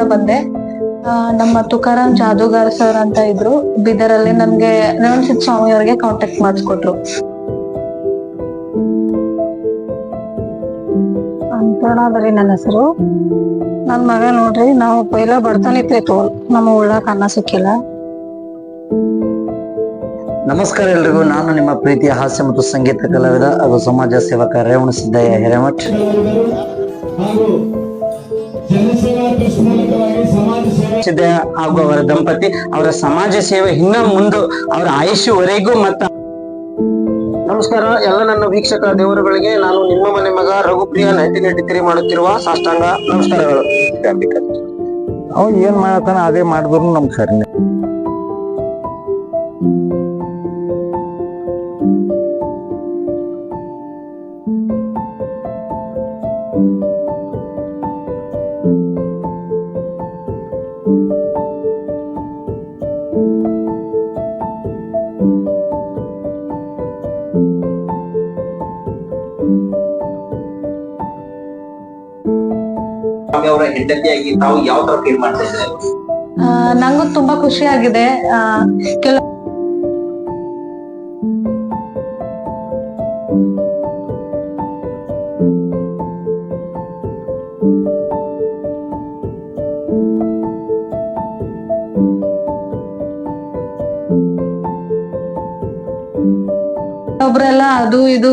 ಬಂದೆ. ಆ, ನಮ್ಮ ತುಕಾರಾಮ್ ಜಾದೂಗಾರ್ ಸರ್ ಅಂತ ಇದ್ರು. ಬೀದರಲ್ಲಿ ನನ್ಗೆ ನಿರಂಜಿತ್ ಸ್ವಾಮಿ ಅವರಿಗೆ ಕಾಂಟ್ಯಾಕ್ಟ್ ಮಾಡಿಸ್ಕೊಟ್ರು. ಅಂತೇಳಾದ್ರಿ ನನ್ನ ಹೆಸರು. ನನ್ ಮಗ ನೋಡ್ರಿ ನಾವು ಪೈಲ ಬಡತನ ತೋಲ್. ನಮ್ಮ ಉಳ್ಳಾಕ ಅನ್ನ ಸಿಕ್ಕಿಲ್ಲ. ನಮಸ್ಕಾರ ಎಲ್ರಿಗೂ. ನಾನು ನಿಮ್ಮ ಪ್ರೀತಿಯ ಹಾಸ್ಯ ಮತ್ತು ಸಂಗೀತ ಕಲಾವಿದ ಹಾಗೂ ಸಮಾಜ ಸೇವಕ ರೇವಣ ಸಿದ್ದಯ್ಯ ಹಿರೇಮಠ್ ಸಿದ್ದಯ್ಯ ಹಾಗೂ ಅವರ ದಂಪತಿ ಅವರ ಸಮಾಜ ಸೇವೆ ಇನ್ನ ಮುಂದೆ ಅವರ ಆಯುಷ್ಯವರೆಗೂ ಮತ್ತ ನಮಸ್ಕಾರ. ಎಲ್ಲ ನನ್ನ ವೀಕ್ಷಕ ದೇವರುಗಳಿಗೆ ನಾನು ನಿಮ್ಮ ಮನೆ ಮಗ ರಘುಪ್ರಿಯ ನೈನ್ಟೀನ್ ಏಟಿ ತ್ರೀ ಮಾಡುತ್ತಿರುವ ಸಾಷ್ಟಾಂಗ ನಮಸ್ಕಾರಗಳು. ಅವ್ ಏನ್ ಮಾಡತಾನ ಅದೇ ಮಾಡಿದ್ರು ನಮ್ ಸರಿ ಸ್ವಾಮಿ ಅವರ ಹೆಂಡತಿಯಾಗಿ ತಾವು ಯಾವ ತರ ಫೀಲ್ ಮಾಡ್ತಾ ಇದ್ದಾರೆ? ನಂಗೂ ತುಂಬಾ ಖುಷಿ ಆಗಿದೆ. ಆ, ಒಬ್ರೆಲ್ಲ ಅದು ಇದು.